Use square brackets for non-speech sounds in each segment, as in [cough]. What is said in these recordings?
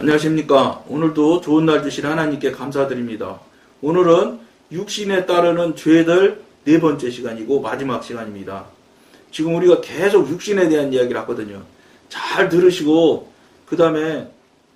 안녕하십니까. 오늘도 좋은 날 주신 하나님께 감사드립니다. 오늘은 육신에 따르는 죄들 네 번째 시간이고 마지막 시간입니다. 지금 우리가 계속 육신에 대한 이야기를 하거든요. 잘 들으시고, 그 다음에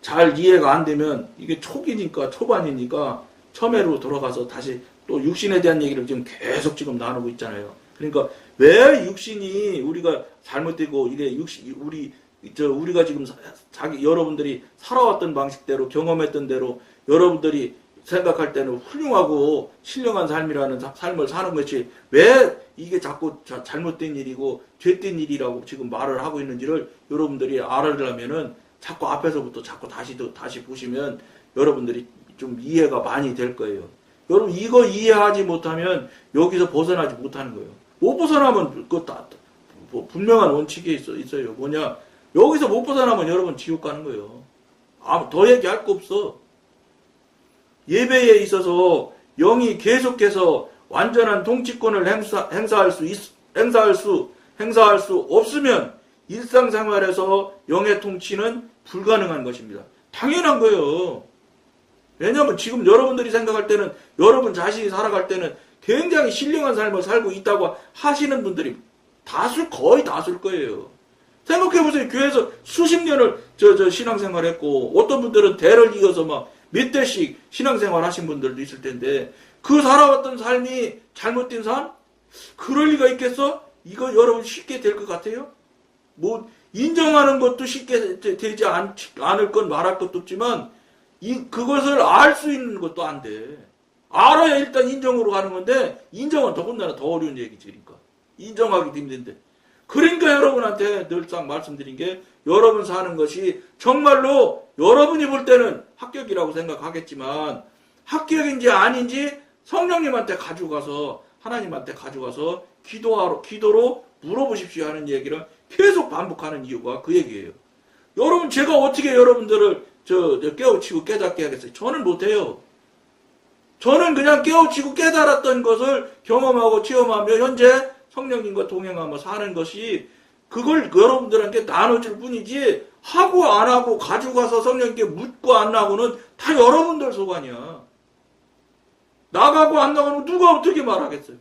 잘 이해가 안 되면 이게 초기니까, 초반이니까 처음으로 돌아가서 다시 또 육신에 대한 얘기를 지금 계속 지금 나누고 있잖아요. 그러니까 왜 육신이 우리가 잘못되고 이게 육신, 우리 저 우리가 지금 사- 자기 여러분들이 살아왔던 방식대로 경험했던 대로 여러분들이 생각할 때는 훌륭하고 신령한 삶이라는 사- 삶을 사는 것이 왜 이게 자꾸 자- 잘못된 일이고 죄된 일이라고 지금 말을 하고 있는지를 여러분들이 알으려면은 자꾸 앞에서부터 자꾸 다시 또 다시 보시면 여러분들이 좀 이해가 많이 될 거예요. 여러분 이거 이해하지 못하면 여기서 벗어나지 못하는 거예요. 못 벗어나면 그거 다뭐 분명한 원칙이 있어, 있어요. 뭐냐 여기서 못 벗어나면 여러분 지옥 가는 거예요. 아무 더 얘기할 거 없어. 예배에 있어서 영이 계속해서 완전한 통치권을 행사, 행사할 수 있, 행사할 수 행사할 수 없으면 일상생활에서 영의 통치는 불가능한 것입니다. 당연한 거예요. 왜냐하면 지금 여러분들이 생각할 때는 여러분 자신이 살아갈 때는 굉장히 신령한 삶을 살고 있다고 하시는 분들이 다수 거의 다수일 거예요. 생각해보세요. 교회에서 수십 년을 저, 저 신앙생활 했고, 어떤 분들은 대를 이어서 막 몇 대씩 신앙생활 하신 분들도 있을 텐데, 그 살아왔던 삶이 잘못된 삶? 그럴 리가 있겠어? 이거 여러분 쉽게 될 것 같아요? 뭐, 인정하는 것도 쉽게 되- 되지 않, 않을 건 말할 것도 없지만, 이, 그것을 알 수 있는 것도 안 돼. 알아야 일단 인정으로 가는 건데, 인정은 더군다나 더 어려운 얘기지, 그러니까. 인정하기도 힘든데. 그러니까 여러분한테 늘상 말씀드린 게 여러분 사는 것이 정말로 여러분이 볼 때는 합격이라고 생각하겠지만 합격인지 아닌지 성령님한테 가져가서 하나님한테 가져가서 기도하러 기도로 물어보십시오 하는 얘기를 계속 반복하는 이유가 그 얘기예요. 여러분 제가 어떻게 여러분들을 저, 저 깨우치고 깨닫게 하겠어요? 저는 못해요. 저는 그냥 깨우치고 깨달았던 것을 경험하고 체험하며 현재 성령님과 동행하며 사는 것이 그걸 여러분들한테 나눠줄 뿐이지 하고 안 하고 가지고 가서 성령님께 묻고 안 나고는 다 여러분들 소관이야. 나가고 안 나가면 누가 어떻게 말하겠어요?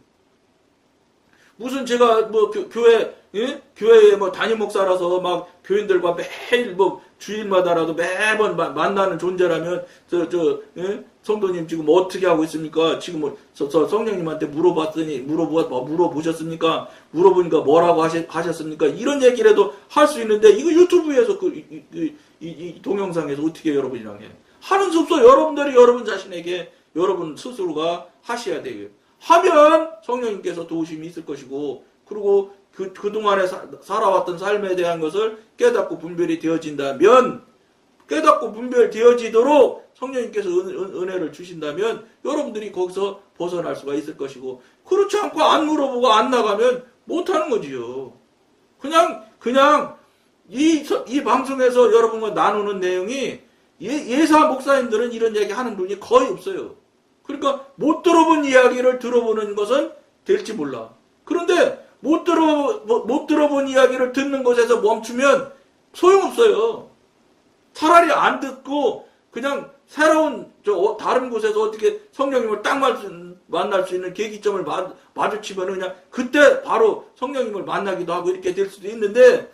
무슨 제가 뭐 교, 교회 예? 교회에 뭐 담임 목사라서 막 교인들과 매일 뭐 주일마다라도 매번 마- 만나는 존재라면 저저 성도님 지금 어떻게 하고 있습니까? 지금 뭐 저, 저 성령님한테 물어봤더니 물어보 뭐 물어보셨습니까? 물어보니까 뭐라고 하셨, 하셨습니까? 이런 얘기라도 할 수 있는데 이거 유튜브에서 그 이, 이, 이, 이 동영상에서 어떻게 여러분이랑 해? 하는 수 없어 여러분들이 여러분 자신에게 여러분 스스로가 하셔야 돼요. 하면 성령님께서 도우심이 있을 것이고 그리고 그, 그동안에 사- 살아왔던 삶에 대한 것을 깨닫고 분별이 되어진다면 깨닫고 분별되어지도록 성령님께서 은, 혜를 주신다면 여러분들이 거기서 벗어날 수가 있을 것이고 그렇지 않고 안 물어보고 안 나가면 못하는 거지요. 그냥 그냥 이, 서- 이 방송에서 여러분과 나누는 내용이 예, 예사 목사님들은 이런 얘기 하는 분이 거의 없어요. 그러니까 못 들어본 이야기를 들어보는 것은 될지 몰라. 그런데 못 들어 못, 못 들어본 이야기를 듣는 것에서 멈추면 소용없어요. 차라리 안 듣고 그냥 새로운 저 어, 다른 곳에서 어떻게 성령님을 딱 만- 만날 수 있는 계기점을 마, 마주치면 그냥 그때 바로 성령님을 만나기도 하고 이렇게 될 수도 있는데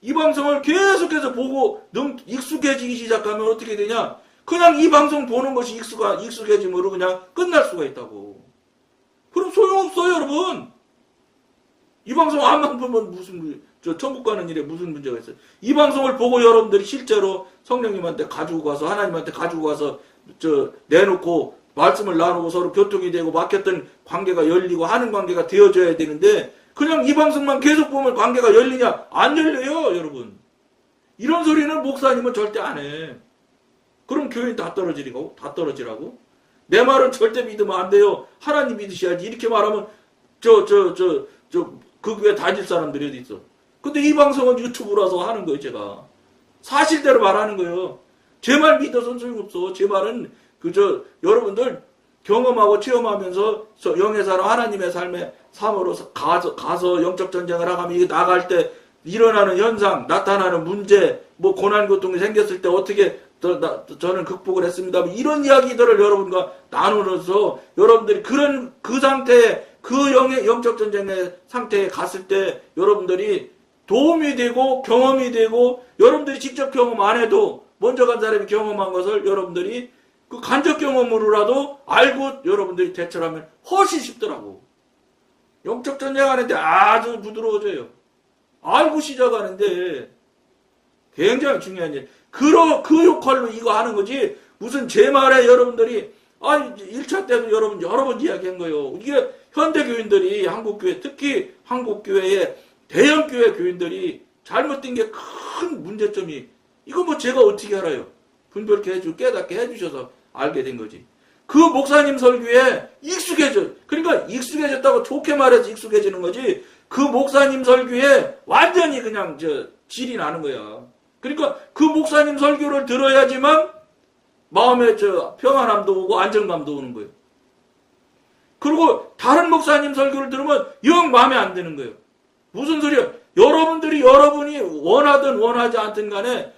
이 방송을 계속해서 보고 능 익숙해지기 시작하면 어떻게 되냐? 그냥 이 방송 보는 것이 익숙하, 익숙해짐으로 그냥 끝날 수가 있다고. 그럼 소용없어요, 여러분. 이 방송 안만 보면 무슨 문- 저 천국 가는 일에 무슨 문제가 있어요? 이 방송을 보고 여러분들이 실제로 성령님한테 가지고 가서 하나님한테 가지고 가서 저 내놓고 말씀을 나누고 서로 교통이 되고 막혔던 관계가 열리고 하는 관계가 되어져야 되는데 그냥 이 방송만 계속 보면 관계가 열리냐? 안 열려요, 여러분. 이런 소리는 목사님은 절대 안 해. 그럼 교인 다 떨어지라고? 다 떨어지라고? 내 말은 절대 믿으면 안 돼요. 하나님 믿으셔야지. 이렇게 말하면 저 저 저 저그 교회 다닐 사람들이 어디 있어? 근데 이 방송은 유튜브라서 하는 거예요, 제가. 사실대로 말하는 거예요. 제 말 믿어서는 소용없어. 제 말은 그저 여러분들 경험하고 체험하면서 서- 영의 사람 하나님의 삶의 삶으로 가서, 가서 영적 전쟁을 하가면 이게 나갈 때 일어나는 현상, 나타나는 문제, 뭐 고난 고통이 생겼을 때 어떻게 저는 극복을 했습니다. 뭐 이런 이야기들을 여러분과 나누면서 여러분들이 그런 그 상태에 그 영의 영적 전쟁의 상태에 갔을 때 여러분들이 도움이 되고 경험이 되고 여러분들이 직접 경험 안 해도 먼저 간 사람이 경험한 것을 여러분들이 그 간접 경험으로라도 알고 여러분들이 대처를 하면 훨씬 쉽더라고. 영적 전쟁하는데 아주 부드러워져요. 알고 시작하는데 굉장히 중요한 일. 그러, 그 역할로 이거 하는 거지. 무슨 제 말에 여러분들이, 아, 1차 때도 여러분 여러 번 이야기한 거예요. 이게 현대교인들이, 한국교회, 특히 한국교회의 대형교회 교인들이 잘못된 게 큰 문제점이, 이거 뭐 제가 어떻게 알아요? 분별케 해주, 깨닫게 해주셔서 알게 된 거지. 그 목사님 설교에 익숙해져. 그러니까 익숙해졌다고 좋게 말해서 익숙해지는 거지. 그 목사님 설교에 완전히 그냥 저 질이 나는 거야. 그러니까 그 목사님 설교를 들어야지만 마음에 저 평안함도 오고 안정감도 오는 거예요. 그리고 다른 목사님 설교를 들으면 영 마음에 안 드는 거예요. 무슨 소리야? 여러분들이 여러분이 원하든 원하지 않든 간에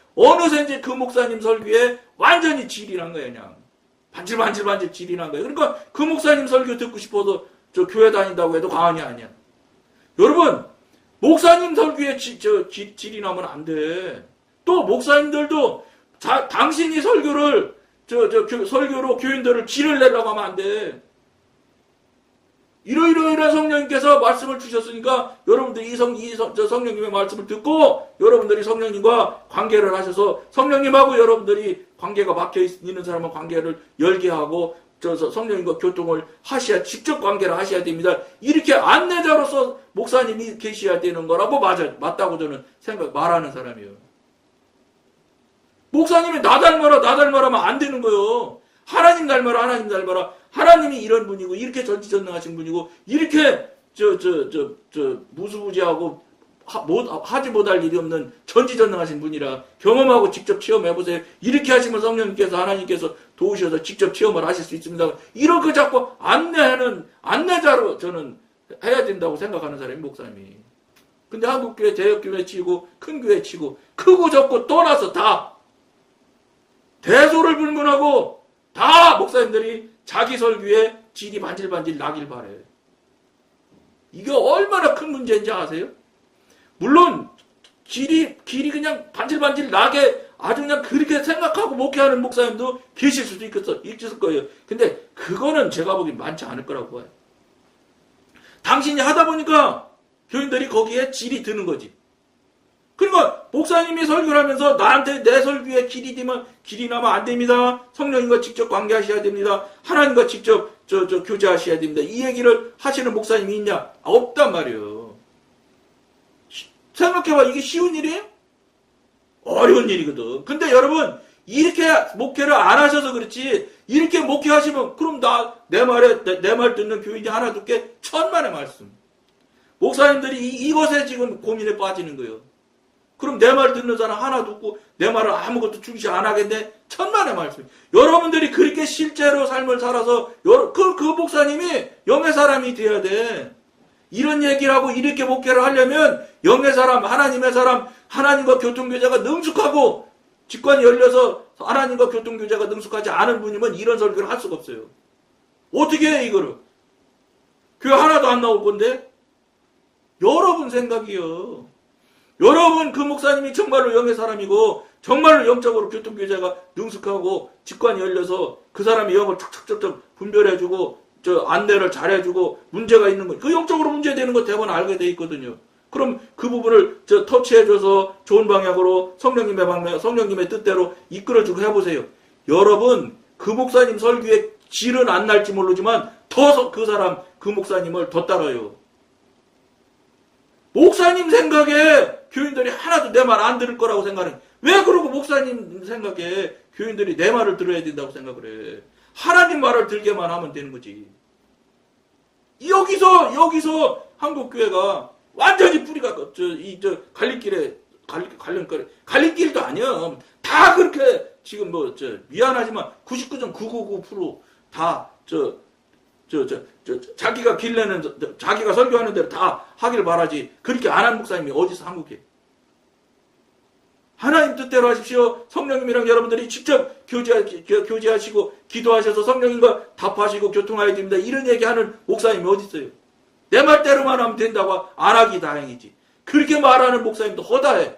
이제 그 목사님 설교에 완전히 질이 난 거예요, 그냥. 반질반질반질 질이 난 거예요. 그러니까 그 목사님 설교 듣고 싶어도 저 교회 다닌다고 해도 과언이 아니야. 여러분, 목사님 설교에 지, 저, 질, 질이 나면 안 돼. 또 목사님들도 자, 당신이 설교를 저, 저 교- 설교로 교인들을 질을 내려고 하면 안 돼. 이러이러이러 성령님께서 말씀을 주셨으니까 여러분들이 이 성, 이 성, 저 성령님의 말씀을 듣고 여러분들이 성령님과 관계를 하셔서 성령님하고 여러분들이 관계가 막혀 있- 있는 사람은 관계를 열게 하고 저 서- 성령님과 교통을 하셔야 직접 관계를 하셔야 됩니다. 이렇게 안내자로서 목사님이 계셔야 되는 거라고 맞아 맞다고 저는 생각 말하는 사람이에요. 목사님이 나 닮아라 나 닮아라면 안 되는 거예요. 하나님 닮아라 하나님 닮아라 하나님이 이런 분이고 이렇게 전지전능하신 분이고 이렇게 저 저 저 저 무수부지하고 하, 못, 하지 못할 일이 없는 전지전능하신 분이라 경험하고 직접 체험해 보세요. 이렇게 하시면 성령님께서 하나님께서 도우셔서 직접 체험을 하실 수 있습니다. 거 자꾸 안내하는 안내자로 저는 해야 된다고 생각하는 사람이 목사님이. 근데 한국교회 대역교회 치고 큰 교회 치고 크고 적고 떠나서 다 대소를 불문하고 다 목사님들이 자기 설교에 질이 반질반질 나길 바래. 이게 얼마나 큰 문제인지 아세요? 물론 길이 길이 그냥 반질반질 나게 아주 그냥 그렇게 생각하고 목회하는 목사님도 계실 수도 있겠어 있을 거예요. 근데 그거는 제가 보기엔 많지 않을 거라고 봐요. 당신이 하다 보니까 교인들이 거기에 질이 드는 거지. 그러니까 목사님이 설교를 하면서 나한테 내 설교에 길이 되면 길이 나면 안 됩니다. 성령님과 직접 관계하셔야 됩니다. 하나님과 직접 저, 저 교제하셔야 됩니다. 이 얘기를 하시는 목사님이 있냐? 없단 말이에요. 시- 생각해봐. 이게 쉬운 일이에요? 어려운 일이거든. 근데 여러분, 이렇게 목회를 안 하셔서 그렇지, 이렇게 목회하시면, 그럼 나, 내 말에, 내 말 듣는 교인이 하나 듣게 천만의 말씀. 목사님들이 이, 이것에 지금 고민에 빠지는 거예요. 그럼 내 말 듣는 사람 하나 듣고 내 말을 아무것도 중시 안 하겠네? 천만의 말씀. 여러분들이 그렇게 실제로 삶을 살아서 그, 그 목사님이 영의 사람이 돼야 돼. 이런 얘기를 하고 이렇게 목회를 하려면 영의 사람, 하나님의 사람, 하나님과 교통교제가 능숙하고 직관이 열려서 하나님과 교통교제가 능숙하지 않은 분이면 이런 설교를 할 수가 없어요. 어떻게 해, 이거를? 교회 하나도 안 나올 건데? 여러분 생각이요. 여러분 그 목사님이 정말로 영의 사람이고 정말로 영적으로 교통교제가 능숙하고 직관이 열려서 그 사람이 영을 척척척척 분별해주고 저 안내를 잘해주고 문제가 있는 거 그 영적으로 문제되는 거 대부분 알게 돼 있거든요. 그럼 그 부분을 저 터치해줘서 좋은 방향으로 성령님의 방향, 성령님의 뜻대로 이끌어주고 해보세요. 여러분 그 목사님 설교에 질은 안 날지 모르지만 더 그 사람 그 목사님을 더 따라요. 목사님 생각에 교인들이 하나도 내 말 안 들을 거라고 생각해. 왜 그러고 목사님 생각에 교인들이 내 말을 들어야 된다고 생각을 해. 하나님 말을 들게만 하면 되는 거지. 여기서 여기서 한국 교회가 완전히 뿌리가 저이저 갈림길에 갈 갈림길 갈림길도 아니야. 다 그렇게 지금 뭐 저 미안하지만 99.999%다 저 저, 저, 저, 저, 자기가 길내는, 자기가 설교하는 대로 다 하길 바라지. 그렇게 안 한 목사님이 어디서 한국에. 하나님 뜻대로 하십시오. 성령님이랑 여러분들이 직접 교제, 교- 교제하시고 기도하셔서 성령님과 답하시고 교통하야 됩니다. 이런 얘기하는 목사님이 어디 있어요? 내 말대로만 하면 된다고 안 하기 다행이지. 그렇게 말하는 목사님도 허다해.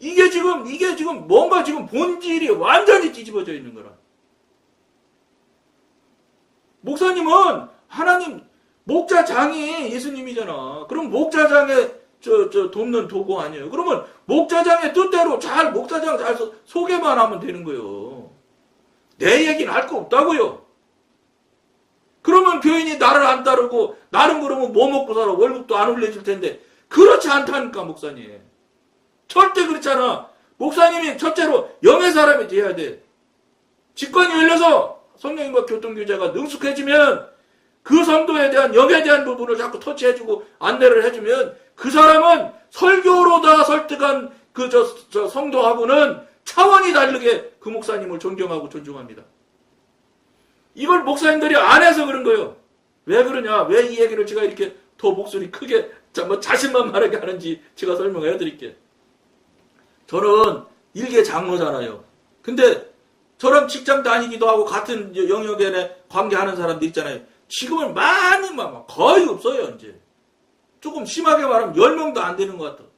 이게 지금 이게 지금 뭔가 지금 본질이 완전히 뒤집어져 있는 거라. 목사님은 하나님 목자장이 예수님이잖아. 그럼 목자장의 저, 저 돕는 도구 아니에요. 그러면 목자장의 뜻대로 잘 목자장 잘 소- 소개만 하면 되는 거예요. 내 얘기는 할 거 없다고요. 그러면 교인이 나를 안 따르고 나는 그러면 뭐 먹고 살아 월급도 안 올려줄 텐데 그렇지 않다니까 목사님. 절대 그렇잖아. 목사님이 첫째로 영의 사람이 돼야 돼. 직관이 열려서 성령님과 교통교제가 능숙해지면 그 성도에 대한 영에 대한 부분을 자꾸 터치해주고 안내를 해주면 그 사람은 설교로 다 설득한 그저 성도하고는 차원이 다르게 그 목사님을 존경하고 존중합니다. 이걸 목사님들이 안 해서 그런 거예요. 왜 그러냐? 왜 이 얘기를 제가 이렇게 더 목소리 크게 자, 뭐 자신만 말하게 하는지 제가 설명해 드릴게요. 저는 일개 장로잖아요. 근데 저랑 직장 다니기도 하고 같은 영역에 관계하는 사람들 있잖아요. 지금은 많이 막 거의 없어요, 이제. 조금 심하게 말하면 10명도 안 되는 것 같아.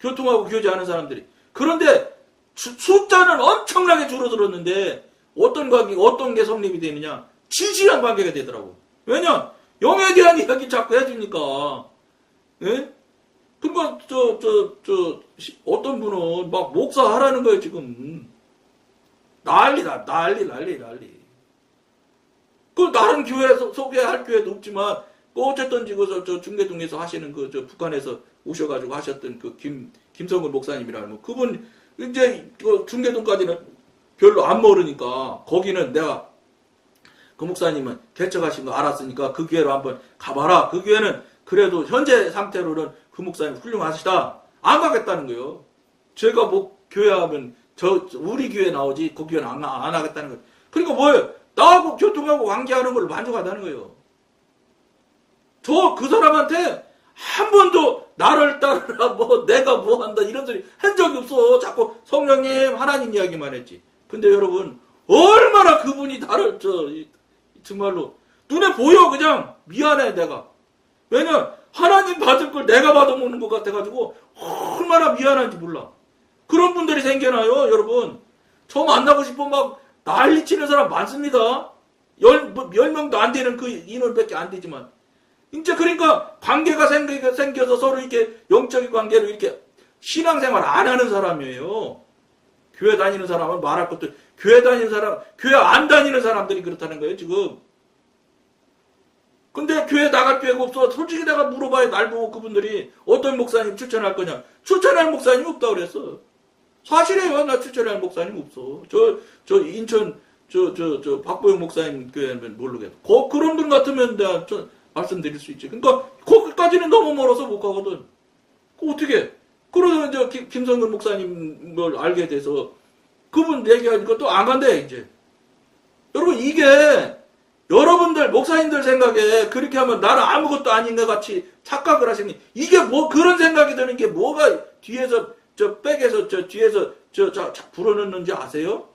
교통하고 교제하는 사람들이. 그런데 수- 숫자는 엄청나게 줄어들었는데 어떤 관계, 어떤 게 성립이 되느냐? 진실한 관계가 되더라고. 왜냐? 영에 대한 이야기 자꾸 해주니까. 예? 그러니까 저, 저, 저, 시- 어떤 분은 막 목사 하라는 거예요, 지금. 난리다, 난리, 난리, 난리. 그 다른 교회 소- 소개할 교회도 없지만 그 어쨌든 지금 저, 저 중계동에서 하시는 그 저 북한에서 오셔가지고 하셨던 그 김 김성근 목사님이라는 거 그분 이제 그 중계동까지는 별로 안 멀으니까 거기는 내가 그 목사님은 개척하신 거 알았으니까 그 교회로 한번 가봐라. 그 교회는 그래도 현재 상태로는 그 목사님 훌륭하시다. 안 가겠다는 거예요. 제가 뭐 교회 하면 저저 우리 교회 나오지 그 교회는 안, 안 하겠다는 거예요. 그러니까 뭐예요? 나하고 교통하고 관계하는 걸 만족하다는 거예요. 저 그 사람한테 한 번도 나를 따르라 [laughs] 뭐 내가 뭐 한다 이런 소리 한 적이 없어. 자꾸 성령님 하나님 이야기만 했지. 근데 여러분 얼마나 그분이 나를 저 이- 정말로 눈에 보여 그냥 미안해 내가 왜냐 하나님 받을 걸 내가 받아먹는 것 같아가지고 얼마나 미안한지 몰라. 그런 분들이 생겨나요 여러분. 저 만나고 싶어 막 난리 치는 사람 많습니다. 열, 뭐, 열 명도 안 되는 그 인원밖에 안 되지만. 이제 그러니까 관계가 생겨, 생겨서 서로 이렇게 영적인 관계로 이렇게 신앙생활 안 하는 사람이에요. 교회 다니는 사람은 말할 것도, 교회 다니는 사람, 교회 안 다니는 사람들이 그렇다는 거예요, 지금. 근데 교회 나갈 기회가 없어. 솔직히 내가 물어봐요, 날 보고 그분들이 어떤 목사님 추천할 거냐. 추천할 목사님 없다 그랬어. 사실이에요. 나 추천할 목사님 없어. 저, 저 인천, 저, 저, 저, 박보영 목사님 교회는 모르겠어. 거, 그런 분 같으면 내가 저, 말씀드릴 수 있지. 그러니까, 거기까지는 너무 멀어서 못 가거든. 그 어떻게? 그러다 이제 김- 김성근 목사님을 알게 돼서 그분 얘기하니까 또 안 간대, 이제. 여러분, 이게 여러분들, 목사님들 생각에 그렇게 하면 나는 아무것도 아닌 것 같이 착각을 하시니 이게 뭐 그런 생각이 드는 게 뭐가 뒤에서 저 백에서 저 뒤에서 저, 저, 자- 불어넣는지 아세요?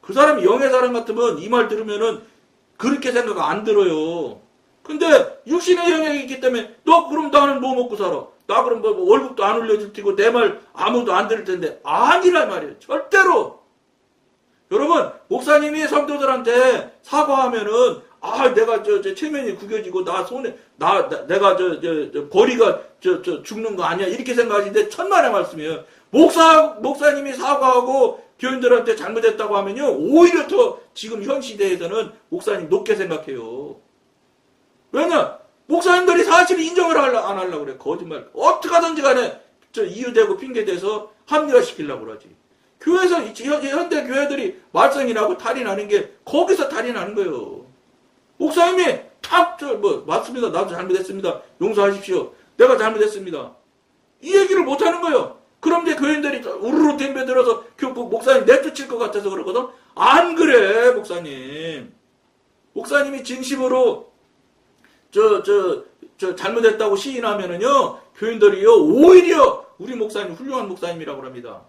그 사람이 영의 사람 같으면 이 말 들으면은 그렇게 생각 안 들어요. 근데 육신의 영역이 있기 때문에 너 그럼 나는 뭐 먹고 살아? 나 그럼 뭐 월급도 안 올려줄 테고 내 말 아무도 안 들을 텐데 아니란 말이에요. 절대로. 여러분 목사님이 성도들한테 사과하면은 아 내가 저, 저 체면이 구겨지고 나 손에 나, 나- 내가 저, 저, 저 거리가 저, 저 죽는 거 아니야 이렇게 생각하시는데 천만의 말씀이에요. 목사 목사님이 사과하고 교인들한테 잘못했다고 하면요 오히려 더 지금 현 시대에서는 목사님 높게 생각해요. 왜냐 목사님들이 사실을 인정을 하려, 안 하려고 그래 거짓말 어떻게 하든지 간에 저 이유대고 핑계대서 합리화시키려고 그러지. 교회에서 현대 교회들이 말썽이 나고 탈이 나는 게 거기서 탈이 나는 거예요. 목사님이 탁 저 뭐 맞습니다. 나도 잘못했습니다. 용서하십시오. 내가 잘못했습니다. 이 얘기를 못 하는 거예요. 그럼 이제 교인들이 우르르 그 목사님 내쫓을 것 같아서 그러거든. 안 그래 목사님. 목사님이 진심으로 저 저 저 잘못했다고 시인하면은요 교인들이요 오히려 우리 목사님 훌륭한 목사님이라고 합니다.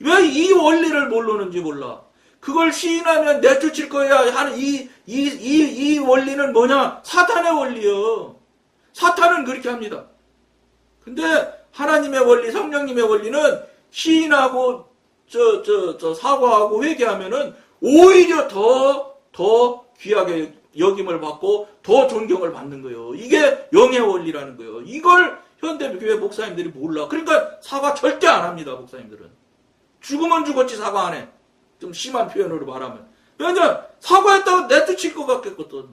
왜 이 원리를 모르는지 몰라. 그걸 시인하면 내쫓을 거야 하는 이, 이, 이, 이 원리는 뭐냐? 사탄의 원리요. 사탄은 그렇게 합니다. 근데 하나님의 원리, 성령님의 원리는 시인하고 저, 저, 저 사과하고 회개하면은 오히려 더, 더 귀하게 여김을 받고 더 존경을 받는 거예요. 이게 영의 원리라는 거예요. 이걸 현대교회 목사님들이 몰라. 그러니까 사과 절대 안 합니다, 목사님들은. 죽으면 죽었지 사과 안 해. 좀 심한 표현으로 말하면. 왜냐 사과했다고 내쫓을 것 같겠거든.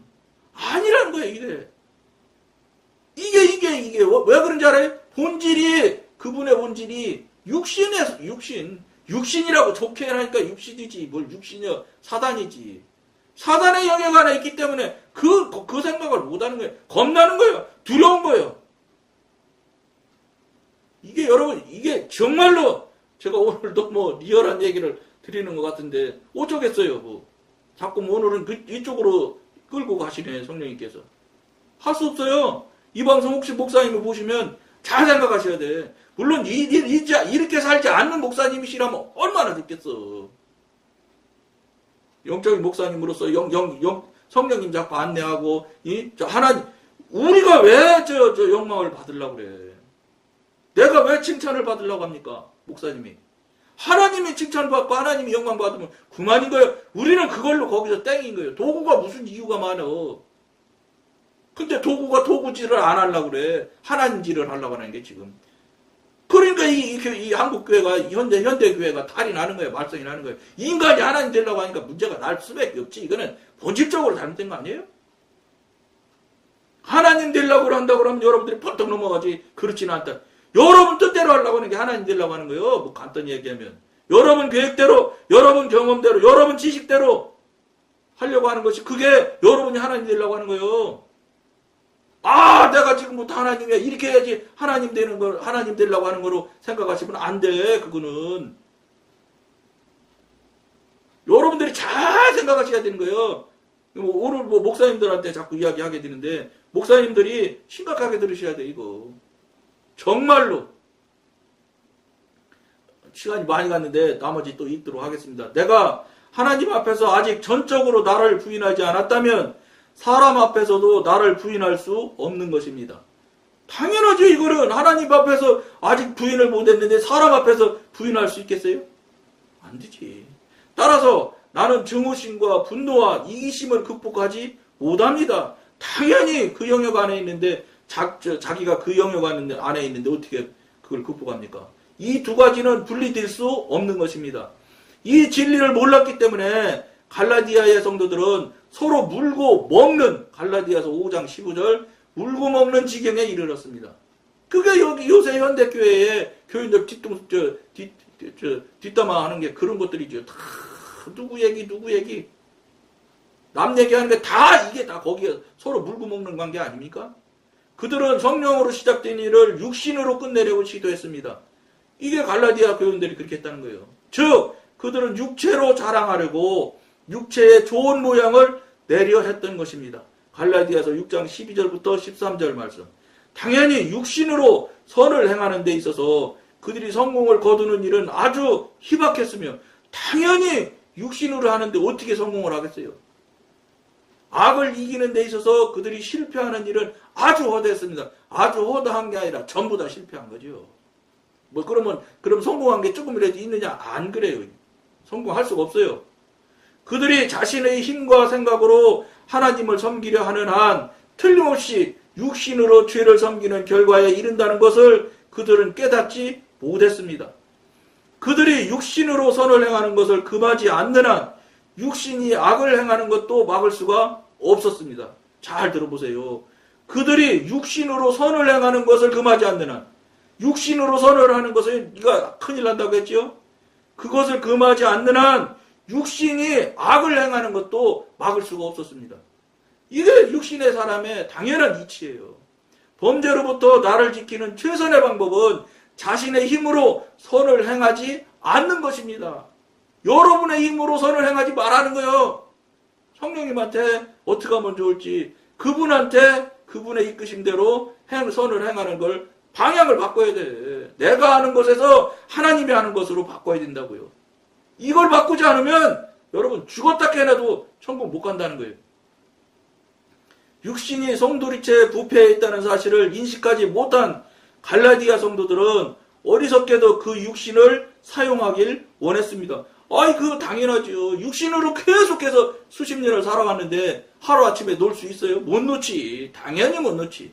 아니라는 거예요, 이게. 이게, 이게, 이게. 왜 그런지 알아요? 본질이, 그분의 본질이 육신에서, 육신. 육신이라고 좋게 하니까 육신이지. 뭘 육신이야. 사단이지. 사단의 영역 안에 있기 때문에 그, 그, 그 생각을 못 하는 거예요. 겁나는 거예요. 두려운 거예요. 이게 여러분, 이게 정말로 제가 오늘도 뭐 리얼한 얘기를 드리는 것 같은데 어쩌겠어요, 뭐. 자꾸 뭐 오늘은 그, 이쪽으로 끌고 가시네, 성령님께서. 할 수 없어요. 이 방송 혹시 목사님을 보시면 잘 생각하셔야 돼. 물론 이, 이, 이, 이렇게 살지 않는 목사님이시라면 얼마나 좋겠어. 영적인 목사님으로서 영, 영, 영, 성령님 자꾸 안내하고, 이, 저 하나님, 우리가 왜 저, 저 영광을 받으려고 그래. 내가 왜 칭찬을 받으려고 합니까? 목사님이. 하나님이 칭찬을 받고 하나님이 영광 받으면 그만인 거예요. 우리는 그걸로 거기서 땡인 거예요. 도구가 무슨 이유가 많어. 근데 도구가 도구질을 안 하려고 그래. 하나님질을 하려고 하는 게 지금. 그러니까 이, 이, 교- 이 한국교회가, 현대, 현대교회가 탈이 나는 거예요. 말썽이 나는 거예요. 인간이 하나님 되려고 하니까 문제가 날 수밖에 없지. 이거는 본질적으로 잘못된 거 아니에요? 하나님 되려고 한다고 하면 여러분들이 펄떡 넘어가지. 그렇지는 않다. 여러분 뜻대로 하려고 하는 게 하나님 되려고 하는 거예요. 뭐 간단히 얘기하면. 여러분 계획대로, 여러분 경험대로, 여러분 지식대로 하려고 하는 것이 그게 여러분이 하나님 되려고 하는 거예요. 아, 내가 지금부터 하나님이야. 이렇게 해야지 하나님 되는 걸, 하나님 되려고 하는 거로 생각하시면 안 돼. 그거는. 여러분들이 잘 생각하셔야 되는 거예요. 뭐 오늘 뭐 목사님들한테 자꾸 이야기하게 되는데, 목사님들이 심각하게 들으셔야 돼, 이거. 정말로. 시간이 많이 갔는데, 나머지 또 읽도록 하겠습니다. 내가 하나님 앞에서 아직 전적으로 나를 부인하지 않았다면, 사람 앞에서도 나를 부인할 수 없는 것입니다. 당연하죠, 이거는. 하나님 앞에서 아직 부인을 못했는데 사람 앞에서 부인할 수 있겠어요? 안 되지. 따라서 나는 증오심과 분노와 이기심을 극복하지 못합니다. 당연히 그 영역 안에 있는데, 자, 저, 자기가 그 영역 안에 있는데 어떻게 그걸 극복합니까? 이 두 가지는 분리될 수 없는 것입니다. 이 진리를 몰랐기 때문에 갈라디아의 성도들은 서로 물고 먹는 갈라디아서 5장 15절 물고 먹는 지경에 이르렀습니다. 그게 여기 요새 현대 교회의 교인들 뒷동 저, 뒷, 저, 뒷담화 하는 게 그런 것들이죠. 다 누구 얘기 누구 얘기 남 얘기하는 게 다 이게 다 거기에 서로 물고 먹는 관계 아닙니까? 그들은 성령으로 시작된 일을 육신으로 끝내려고 시도했습니다. 이게 갈라디아 교인들이 그렇게 했다는 거예요. 즉 그들은 육체로 자랑하려고 육체의 좋은 모양을 내려 했던 것입니다. 갈라디아서 6장 12절부터 13절 말씀. 당연히 육신으로 선을 행하는 데 있어서 그들이 성공을 거두는 일은 아주 희박했으며 당연히 육신으로 하는데 어떻게 성공을 하겠어요? 악을 이기는 데 있어서 그들이 실패하는 일은 아주 허대했습니다. 아주 허다한 게 아니라 전부 다 실패한 거죠. 뭐 그러면 그럼 성공한 게 조금이라도 있느냐? 안 그래요. 성공할 수가 없어요. 그들이 자신의 힘과 생각으로 하나님을 섬기려 하는 한 틀림없이 육신으로 죄를 섬기는 결과에 이른다는 것을 그들은 깨닫지 못했습니다. 그들이 육신으로 선을 행하는 것을 금하지 않는 한 육신이 악을 행하는 것도 막을 수가 없었습니다. 잘 들어보세요. 그들이 육신으로 선을 행하는 것을 금하지 않는 한 육신으로 선을 하는 것을 네가 큰일 난다고 했지요? 그것을 금하지 않는 한 육신이 악을 행하는 것도 막을 수가 없었습니다. 이게 육신의 사람의 당연한 이치예요. 범죄로부터 나를 지키는 최선의 방법은 자신의 힘으로 선을 행하지 않는 것입니다. 여러분의 힘으로 선을 행하지 말라는 거예요. 성령님한테 어떻게 하면 좋을지 그분한테 그분의 이끄심대로 행, 선을 행하는 걸 방향을 바꿔야 돼. 내가 하는 것에서 하나님이 하는 것으로 바꿔야 된다고요. 이걸 바꾸지 않으면 여러분 죽었다 깨어나도 천국 못 간다는 거예요. 육신이 성도리체 부패해 있다는 사실을 인식하지 못한 갈라디아 성도들은 어리석게도 그 육신을 사용하길 원했습니다. 아이, 그거 당연하죠. 육신으로 계속해서 수십 년을 살아갔는데 하루아침에 놓을 수 있어요? 못 놓지. 당연히 못 놓지.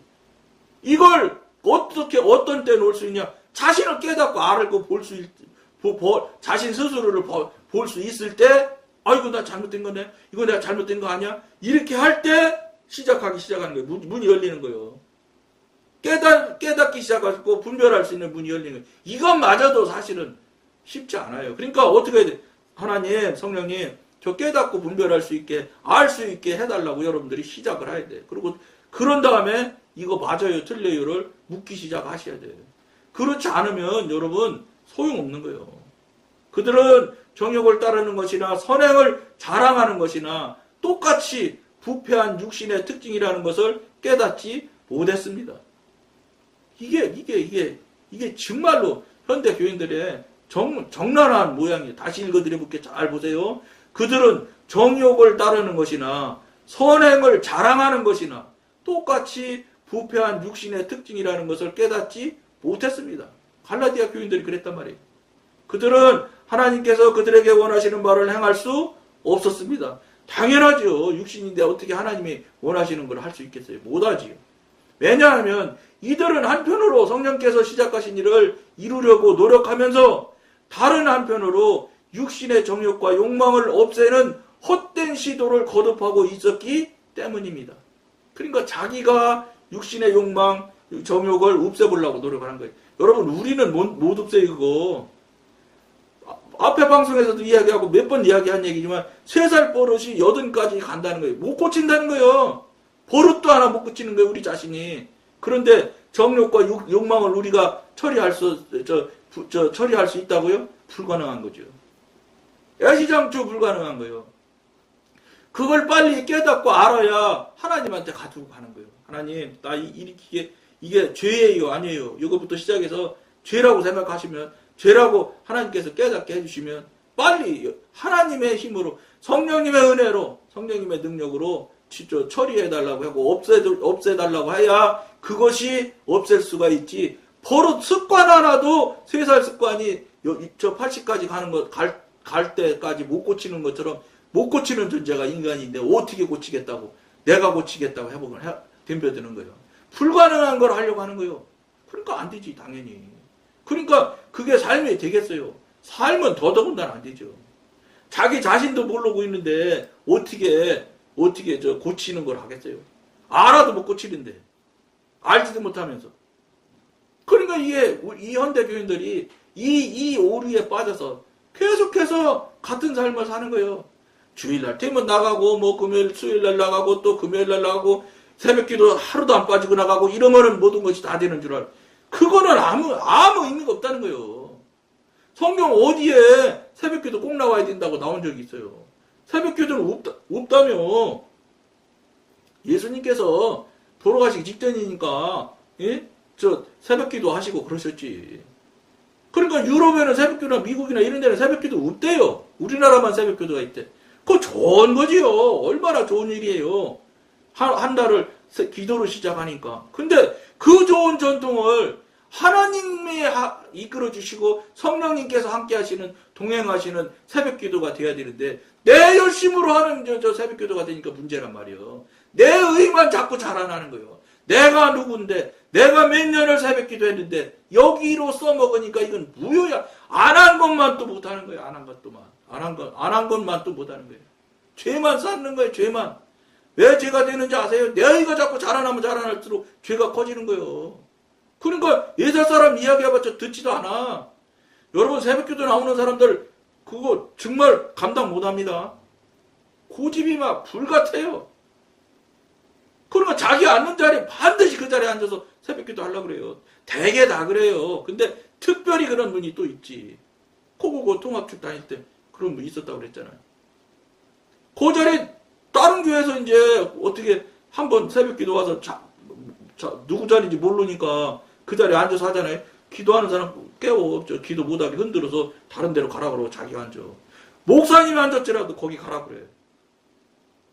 이걸 어떻게, 어떤 때 놓을 수 있냐? 자신을 깨닫고 알고 볼 수, 있, 보, 보, 자신 스스로를 볼 수 있을 때, 아이고, 나 잘못된 거네? 이거 내가 잘못된 거 아니야? 이렇게 할 때 시작하기 시작하는 거예요. 문, 문이 열리는 거예요. 깨닫, 깨닫기 시작하고 분별할 수 있는 문이 열리는 거예요. 이것마저도 사실은 쉽지 않아요. 그러니까 어떻게 해야 돼? 하나님, 성령님, 저 깨닫고 분별할 수 있게, 알 수 있게 해달라고 여러분들이 시작을 해야 돼. 그리고 그런 다음에 이거 맞아요, 틀려요를 묻기 시작하셔야 돼요. 그렇지 않으면 여러분 소용없는 거예요. 그들은 정욕을 따르는 것이나 선행을 자랑하는 것이나 똑같이 부패한 육신의 특징이라는 것을 깨닫지 못했습니다. 이게 이게 이게 이게 정말로 현대 교인들의 정, 정난한 모양이에요. 다시 읽어드려볼게요. 잘 보세요. 그들은 정욕을 따르는 것이나 선행을 자랑하는 것이나 똑같이 부패한 육신의 특징이라는 것을 깨닫지 못했습니다. 갈라디아 교인들이 그랬단 말이에요. 그들은 하나님께서 그들에게 원하시는 바를 행할 수 없었습니다. 당연하죠. 육신인데 어떻게 하나님이 원하시는 걸 할 수 있겠어요? 못하지요. 왜냐하면 이들은 한편으로 성령께서 시작하신 일을 이루려고 노력하면서 다른 한편으로 육신의 정욕과 욕망을 없애는 헛된 시도를 거듭하고 있었기 때문입니다. 그러니까 자기가 육신의 욕망, 정욕을 없애보려고 노력하는 거예요. 여러분, 우리는 못, 못 없애요, 그거. 앞에 방송에서도 이야기하고 몇 번 이야기한 얘기지만, 세 살 버릇이 여든까지 간다는 거예요. 못 고친다는 거예요. 버릇도 하나 못 고치는 거예요, 우리 자신이. 그런데 정욕과 욕, 욕망을 우리가 처리할 수, 저, 부, 저, 처리할 수 있다고요? 불가능한 거죠. 야시장초 불가능한 거예요. 그걸 빨리 깨닫고 알아야 하나님한테 가지고 가는 거예요. 하나님, 나 이렇게, 이게 죄예요, 아니에요. 이거부터 시작해서 죄라고 생각하시면, 죄라고 하나님께서 깨닫게 해주시면, 빨리 하나님의 힘으로, 성령님의 은혜로, 성령님의 능력으로 처리해달라고 하고, 없애, 없애달라고 해야 그것이 없앨 수가 있지. 버릇 습관 하나도 세살 습관이 저 80까지 가는 것, 갈, 갈 때까지 못 고치는 것처럼 못 고치는 존재가 인간인데 어떻게 고치겠다고 내가 고치겠다고 해보면 해, 덤벼드는 거예요. 불가능한 걸 하려고 하는 거예요. 그러니까 안 되지 당연히. 그러니까 그게 삶이 되겠어요. 삶은 더더군다나 안 되죠. 자기 자신도 모르고 있는데 어떻게 어떻게 저 고치는 걸 하겠어요. 알아도 못 고치는데 알지도 못하면서. 그러니까 이게 이 현대 교인들이 이, 이 오류에 빠져서 계속해서 같은 삶을 사는 거예요. 주일날 되면 나가고, 뭐 금요일, 수요일날 나가고, 또 금요일날 나가고, 새벽 기도 하루도 안 빠지고 나가고, 이러면은 모든 것이 다 되는 줄 알아. 그거는 아무, 아무 의미가 없다는 거예요. 성경 어디에 새벽 기도 꼭 나와야 된다고 나온 적이 있어요. 새벽 기도는 없다, 없다며. 예수님께서 돌아가시기 직전이니까, 예? 저 새벽기도 하시고 그러셨지. 그러니까 유럽에는 새벽기도나 미국이나 이런 데는 새벽기도 없대요. 우리나라만 새벽기도가 있대. 그거 좋은 거지요. 얼마나 좋은 일이에요. 한, 한 달을 기도로 시작하니까. 근데 그 좋은 전통을 하나님이 하, 이끌어 주시고 성령님께서 함께 하시는 동행하시는 새벽 기도가 돼야 되는데 내 열심으로 하는 저, 저 새벽 기도가 되니까 문제란 말이에요. 내 의만 자꾸 자라나는 거예요. 내가 누군데 내가 몇 년을 새벽 기도했는데 여기로 써먹으니까 이건 무효야. 안 한 것만 또 못하는 거예요. 안 한 것도만. 안 한 것, 안 한 것만 또 못하는 거예요. 죄만 쌓는 거예요. 죄만. 왜 죄가 되는지 아세요? 내가 자꾸 자라나면 자라날수록 죄가 커지는 거예요. 그러니까 예살 사람 이야기해봤자 듣지도 않아. 여러분 새벽기도 나오는 사람들 그거 정말 감당 못합니다. 고집이 막 불같아요. 그러니까 자기 앉는 자리에 반드시 그 자리에 앉아서 새벽기도 하려고 그래요. 대개 다 그래요. 근데 특별히 그런 분이 또 있지. 코고고 통합축 다닐 때 그런 분 있었다고 그랬잖아요. 그 자리에 다른 교회에서 이제 어떻게 한번 새벽기도 와서 자, 자, 누구 자리인지 모르니까 그 자리에 앉아서 하잖아요. 기도하는 사람 깨워. 저 기도 못하게 흔들어서 다른 데로 가라 그러고 자기가 앉아. 목사님이 앉았지라도 거기 가라 그래.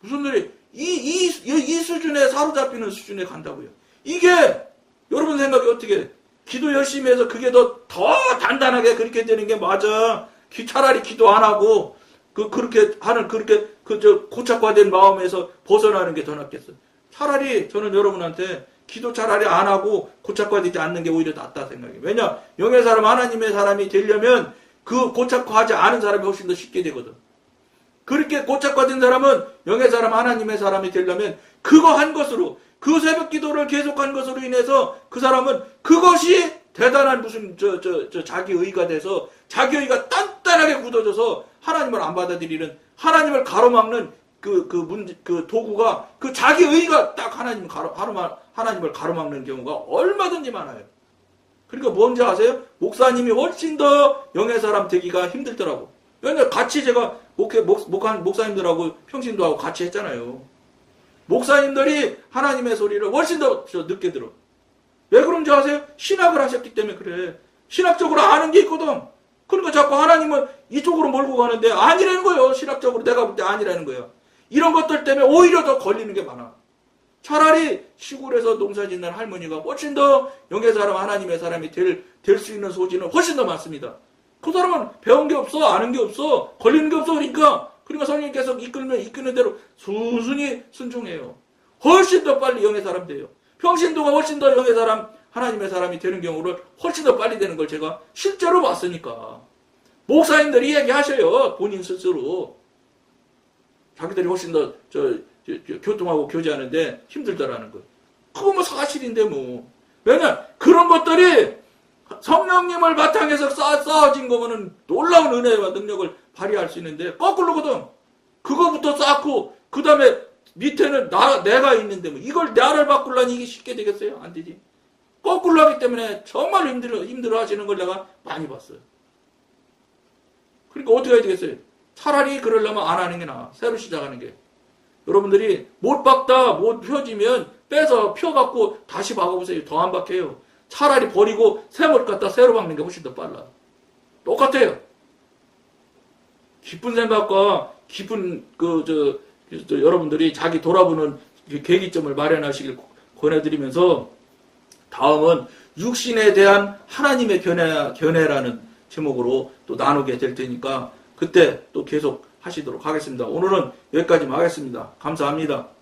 무슨 일이, 이, 이, 이, 이 수준에 사로잡히는 수준에 간다고요. 이게, 여러분 생각이 어떻게, 기도 열심히 해서 그게 더, 더 단단하게 그렇게 되는 게 맞아. 기, 차라리 기도 안 하고, 그, 그렇게 하는, 그렇게, 그, 저, 고착화된 마음에서 벗어나는 게 더 낫겠어. 차라리 저는 여러분한테 기도 차라리 안 하고 고착화되지 않는 게 오히려 낫다 생각해요. 왜냐? 영의 사람, 하나님의 사람이 되려면 그 고착화하지 않은 사람이 훨씬 더 쉽게 되거든. 그렇게 고착화된 사람은 영의 사람, 하나님의 사람이 되려면 그거 한 것으로 그 새벽 기도를 계속한 것으로 인해서 그 사람은 그것이 대단한 무슨 저, 저, 저 자기 의가 돼서 자기 의가 단단하게 굳어져서 하나님을 안 받아들이는 하나님을 가로막는 그, 그 문제, 그 도구가 그 자기 의가 딱 하나님 가로, 가로막, 하나님을 가로막는 경우가 얼마든지 많아요. 그러니까 뭔지 아세요? 목사님이 훨씬 더 영의 사람 되기가 힘들더라고. 왜냐 같이 제가 목회, 목, 목한, 목사님들하고 평신도 하고 같이 했잖아요. 목사님들이 하나님의 소리를 훨씬 더저 늦게 들어. 왜 그런지 아세요? 신학을 하셨기 때문에 그래. 신학적으로 아는 게 있거든. 그러니까 자꾸 하나님은 이쪽으로 몰고 가는데 아니라는 거예요. 신학적으로 내가 볼 때 아니라는 거예요. 이런 것들 때문에 오히려 더 걸리는 게 많아. 차라리 시골에서 농사 짓는 할머니가 훨씬 더 영의 사람, 하나님의 사람이 될, 될 수 있는 소지는 훨씬 더 많습니다. 그 사람은 배운 게 없어, 아는 게 없어, 걸리는 게 없어, 그러니까. 그러니까 성령께서 이끌면 이끄는 대로 순순히 순종해요. 훨씬 더 빨리 영의 사람 돼요. 평신도가 훨씬 더 영의 사람, 하나님의 사람이 되는 경우를 훨씬 더 빨리 되는 걸 제가 실제로 봤으니까. 목사님들이 얘기하셔요. 본인 스스로. 자기들이 훨씬 더, 저, 저, 저, 교통하고 교제하는데 힘들다라는 거. 그거 뭐 사실인데 뭐. 왜냐, 그런 것들이 성령님을 바탕에서 쌓, 쌓아진 거면은 놀라운 은혜와 능력을 발휘할 수 있는데, 거꾸로거든. 그거부터 쌓고, 그 다음에 밑에는 나, 내가 있는데 뭐, 이걸 나를 바꾸려니 이게 쉽게 되겠어요? 안 되지. 거꾸로 하기 때문에 정말 힘들어, 힘들어 하시는 걸 내가 많이 봤어요. 그러니까 어떻게 해야 되겠어요? 차라리 그러려면 안 하는 게 나아. 새로 시작하는 게. 여러분들이 못 박다, 못 펴지면 빼서 펴갖고 다시 박아보세요. 더 안 박혀요. 차라리 버리고 새못 갖다 새로 박는 게 훨씬 더 빨라. 똑같아요. 깊은 생각과 깊은 그, 저, 저 여러분들이 자기 돌아보는 그 계기점을 마련하시길 권해드리면서 다음은 육신에 대한 하나님의 견해, 견해라는 제목으로 또 나누게 될 테니까 그때 또 계속 하시도록 하겠습니다. 오늘은 여기까지만 하겠습니다. 감사합니다.